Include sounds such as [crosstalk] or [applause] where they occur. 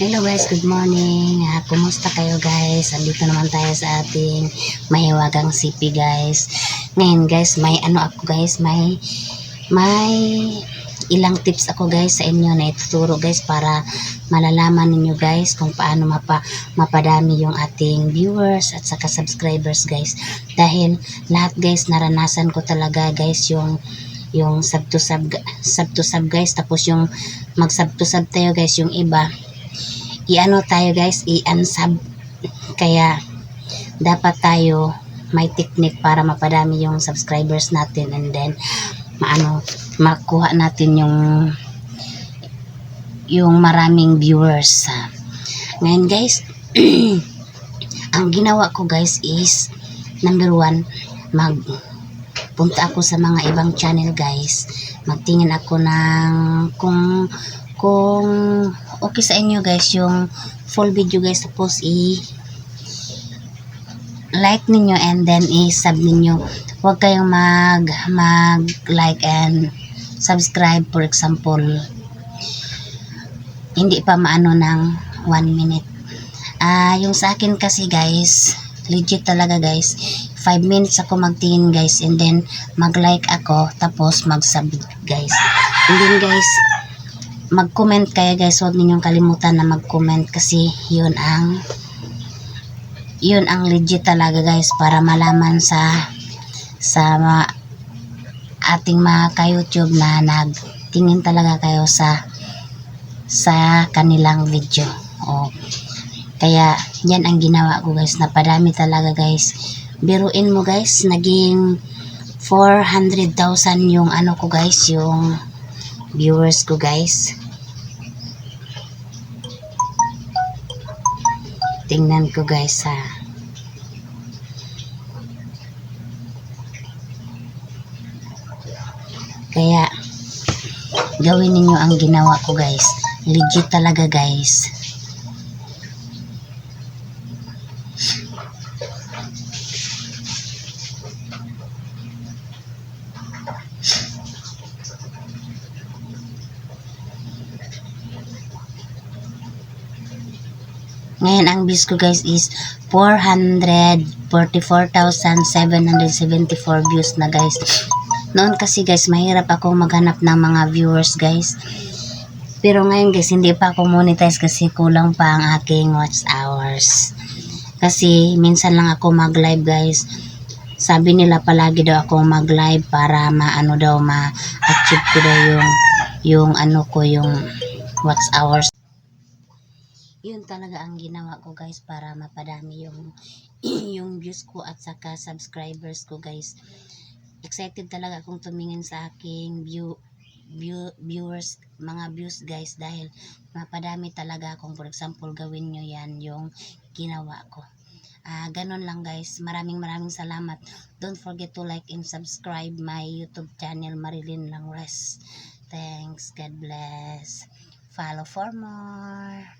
Hello guys, good morning. Ah, kumusta kayo guys? Andito naman tayo sa ating mahiwagang sipi guys. Ngayon guys, may ano ako guys, may may ilang tips ako guys sa inyo na ituturo guys para malalaman ninyo guys kung paano mapa, mapadami yung ating viewers at saka subscribers guys. Dahil lahat guys naranasan ko talaga guys yung yung sub to sub sub to sub guys tapos yung mag sub to sub tayo guys yung iba i-ano tayo guys, i-unsub. Kaya, dapat tayo may technique para mapadami yung subscribers natin and then, maano, makuha natin yung yung maraming viewers. Ngayon guys, [clears throat] ang ginawa ko guys is, number one, mag punta ako sa mga ibang channel guys. Magtingin ako ng kung kung okay sa inyo guys yung full video guys tapos i like ninyo and then i-sub ninyo. Huwag kayong mag mag like and subscribe for example. Hindi pa maano ng 1 minute. Ah yung sa akin kasi guys legit talaga guys. 5 minutes ako magtingin guys and then mag like ako tapos mag sub guys. And then guys mag-comment kayo guys, huwag ninyong kalimutan na mag-comment kasi yun ang yun ang legit talaga guys para malaman sa sa ma, ating mga ka-YouTube na nagtingin talaga kayo sa sa kanilang video. O, kaya yan ang ginawa ko guys, napadami talaga guys. Biruin mo guys, naging 400,000 yung ano ko guys, yung viewers ko guys. Tingnan ko guys ha. Kaya gawin ninyo ang ginawa ko guys. Legit talaga guys. Ngayon, ang views ko guys is 444,774 views na guys. Noon kasi guys, mahirap akong maghanap ng mga viewers guys. Pero ngayon guys, hindi pa ako monetize kasi kulang pa ang aking watch hours. Kasi minsan lang ako mag-live guys. Sabi nila palagi daw ako mag-live para maano daw ma-achieve ko daw yung yung ano ko yung watch hours yun talaga ang ginawa ko guys para mapadami yung [clears throat] yung views ko at saka subscribers ko guys excited talaga akong tumingin sa aking view, view viewers mga views guys dahil mapadami talaga akong for example gawin nyo yan yung ginawa ko Ah, ganun lang guys. Maraming maraming salamat. Don't forget to like and subscribe my YouTube channel Marilyn Langres. Thanks. God bless. Follow for more.